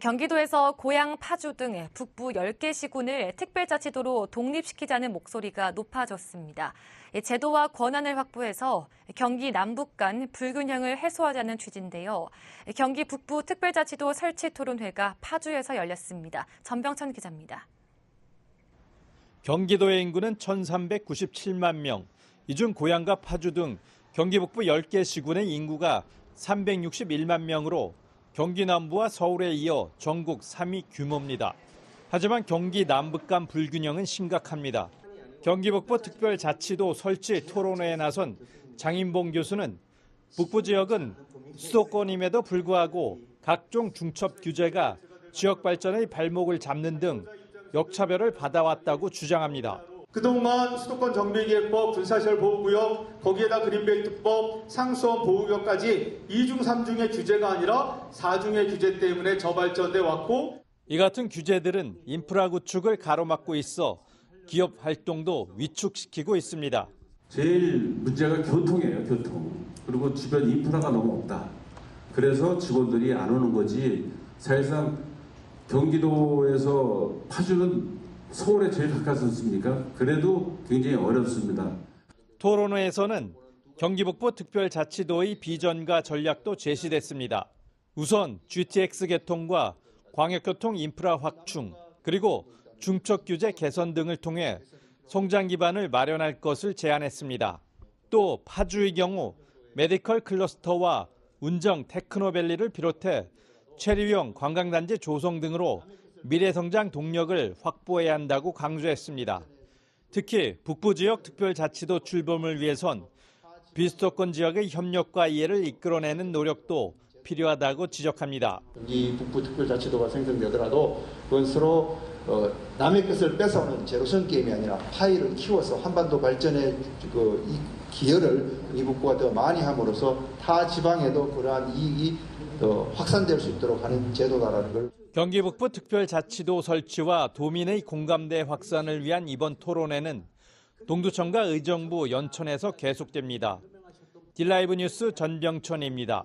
경기도에서 고양, 파주 등 북부 10개 시군을 특별자치도로 독립시키자는 목소리가 높아졌습니다. 제도와 권한을 확보해서 경기 남북 간 불균형을 해소하자는 취지인데요. 경기 북부 특별자치도 설치 토론회가 파주에서 열렸습니다. 전병천 기자입니다. 경기도의 인구는 1,397만 명. 이 중 고양과 파주 등 경기 북부 10개 시군의 인구가 361만 명으로 경기 남부와 서울에 이어 전국 3위 규모입니다. 하지만 경기 남북 간 불균형은 심각합니다. 경기 북부 특별자치도 설치 토론회에 나선 장인봉 교수는 북부 지역은 수도권임에도 불구하고 각종 중첩 규제가 지역 발전의 발목을 잡는 등 역차별을 받아왔다고 주장합니다. 그동안 수도권 정비계획법, 군사시설 보호구역, 거기에다 그린벨트법, 상수원 보호구역까지 2중, 3중의 규제가 아니라 4중의 규제 때문에 저발전돼 왔고 이 같은 규제들은 인프라 구축을 가로막고 있어 기업 활동도 위축시키고 있습니다. 제일 문제가 교통이에요, 교통. 그리고 주변 인프라가 너무 없다. 그래서 직원들이 안 오는 거지. 사실상 경기도에서 파주는 서울에 제일 가깝지 않습니까? 그래도 굉장히 어렵습니다. 토론회에서는 경기 북부 특별자치도의 비전과 전략도 제시됐습니다. 우선 GTX 개통과 광역교통 인프라 확충, 그리고 중첩 규제 개선 등을 통해 성장 기반을 마련할 것을 제안했습니다. 또 파주의 경우 메디컬 클러스터와 운정 테크노밸리를 비롯해 체류형 관광단지 조성 등으로 미래성장 동력을 확보해야 한다고 강조했습니다. 특히 북부 지역 특별자치도 출범을 위해선 비수도권 지역의 협력과 이해를 이끌어내는 노력도 필요하다고 지적합니다. 이 북부 특별자치도가 생성되더라도 그건 서로 어, 남의 것을 뺏어오는 제로섬 게임이 아니라 파이를 키워서 한반도 발전에 그, 이 기여를 이 북부가 더 많이 함으로써 타 지방에도 그러한 이익이 더 확산될 수 있도록 하는 제도다라는 걸 경기 북부 특별자치도 설치와 도민의 공감대 확산을 위한 이번 토론회는 동두천과 의정부 연천에서 계속됩니다. 딜라이브 뉴스 전병천입니다.